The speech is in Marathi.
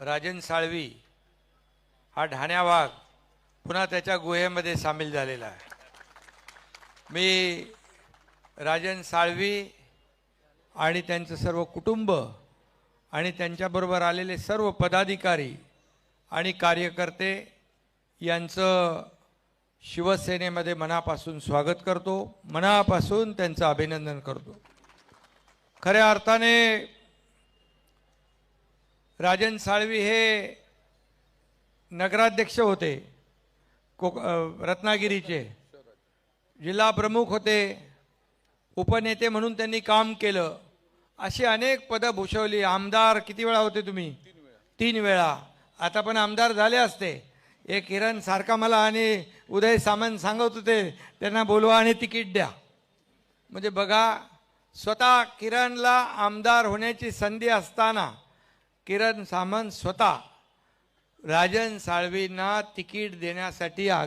राजन साळवी हा ढाण्या वाघ पुन्हा त्याच्या गुहेमध्ये सामील झालेला आहे. मी राजन साळवी आणि त्यांचं सर्व कुटुंब आणि त्यांच्याबरोबर आलेले सर्व पदाधिकारी आणि कार्यकर्ते यांचं शिवसेनेमध्ये मनापासून स्वागत करतो. मनापासून त्यांचं अभिनंदन करतो. खऱ्या अर्थाने राजन साळवी हे नगराध्यक्ष होते. कोक रत्नागिरीचे. जिल्हा प्रमुख होते. उपनेते म्हणून त्यांनी काम केलं. अशी अनेक पदं भूषवली. आमदार किती वेळा होते तुम्ही? तीन वेळा. आता पण आमदार झाले असते. एक किरण सारखा मला आणि उदय सामंत सांगत होते त्यांना बोलवा आणि तिकीट द्या. म्हणजे बघा स्वतः किरणला आमदार होण्याची संधी असताना किरण सामंत स्वतः राजन साळवींना तिकीट देण्यासाठी आग